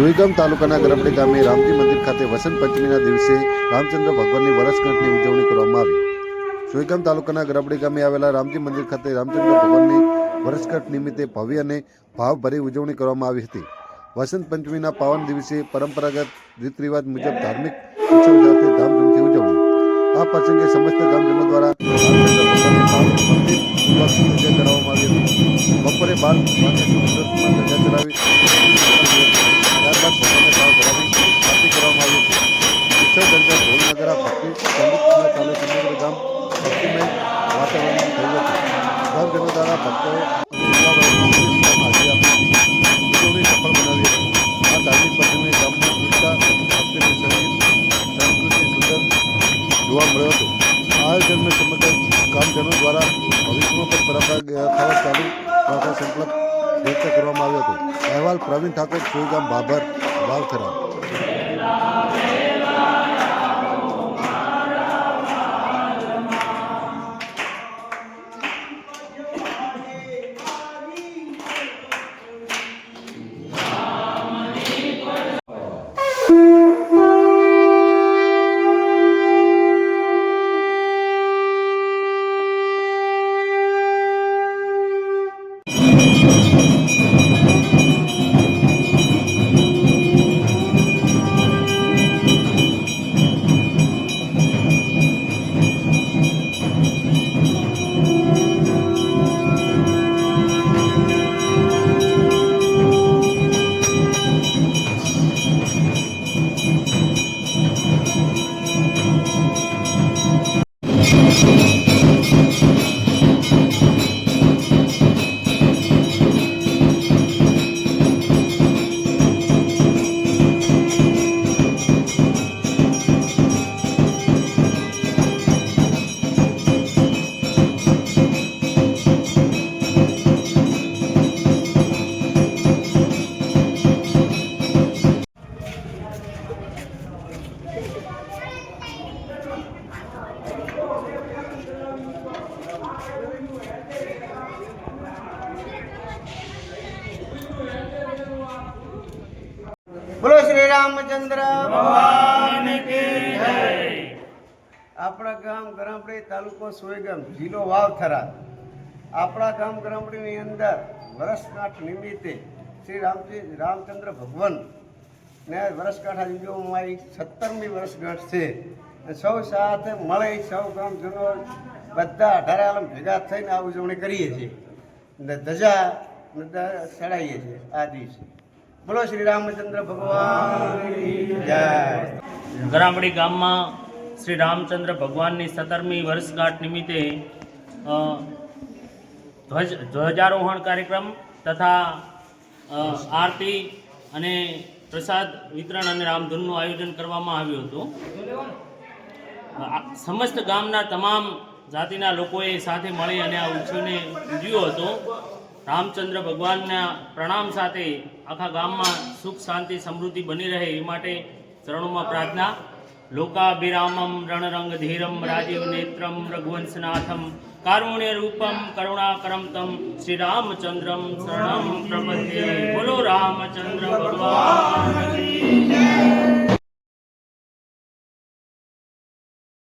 સુઈગામ તાલુકાના ગરબડી ગામે રામજી મંદિર ખાતે વસંત પંચમીના દિવસે રામચંદ્ર ભગવાનની વરસગાંઠની ઉજવણી કરવામાં આવી. સુઈગામ તાલુકાના ગરબડી ગામે આવેલા રામજી મંદિર ખાતે રામચંદ્ર ભગવાનની વરસગાંઠ નિમિત્તે ભવ્ય અને ભાવભરી ઉજવણી કરવામાં આવી હતી. વસંત પંચમીના પાવન દિવસે પરંપરાગત રીત રિવાજ મુજબ ધાર્મિક ઉત્સવ સાથે ધામધૂમથી ઉજવણી. આ પ્રસંગે સમસ્ત ગામજનો દ્વારા કરવામાં આવી હતી. બપોરે બાર વાગે સુરતમાં ધજા ગામજનો દ્વારા ભક્તો સફળ બનાવી આ ધાર્મિક પ્રસંગે ગામમાં એકતા સંગીત સંસ્કૃતિ સુંદર જોવા મળ્યો હતો આ આયોજનને સમગ્ર ગામજનો દ્વારા ભવિષ્યમાં પણ પરંપરા યથાવત ચાલુ રાખવા સંકલ્પ વ્યક્ત કરવામાં આવ્યો હતો. અહેવાલ પ્રવીણ ઠાકોર સુઈગામ બાબર, વાવથરા. બોલો શ્રી રામચંદ્ર ભગવાન કી જય. આપણા ગામ ગરામડી તાલુકો સોયગામ જિલ્લો વાવથરા. આપણા ગામ ગરામડીની અંદર વર્ષગાંઠ નિમિત્તે શ્રી રામજી રામચંદ્ર ભગવાન ને વરસગાંઠ આજે ઉજવવામાં આવી સત્તરમી વર્ષગાંઠ છે સૌ સાથે મળે સૌ ગામજનો બધા અઢારે આલમ ભેગા થઈને આ ઉજવણી કરીએ છીએ. ને ધજા ચડાવીએ છીએ. આ દિવસે. બોલો શ્રી રામચંદ્ર ભગવાન જય. ગરામડી ગામમાં શ્રી રામચંદ્ર ભગવાનની સત્તરમી વર્ષગાંઠ નિમિત્તે ધ્વજ, ધ્વજારોહણ કાર્યક્રમ તથા આરતી અને પ્રસાદ વિતરણ અને રામધૂનનું આયોજન કરવામાં આવ્યું હતું. સમસ્ત ગામના તમામ જાતિના લોકોએ સાથે મળી અને આ ઉત્સવને ઉજવ્યો હતો. રામચંદ્ર ભગવાનના પ્રણામ સાથે આખા ગામમાં સુખ, શાંતિ, સમૃદ્ધિ બની રહે એ માટે ચરણોમાં પ્રાર્થના લોકાભિરામમ રણરંગ ધીરમ રાજીવ નેત્રમ રઘુવંશનાથમ કારુણ્ય રૂપમ કરુણાકરમ તમ શ્રી રામચંદ્રમ શરણમ પ્રપદ્યે બોલો રામચંદ્ર ભગવાન.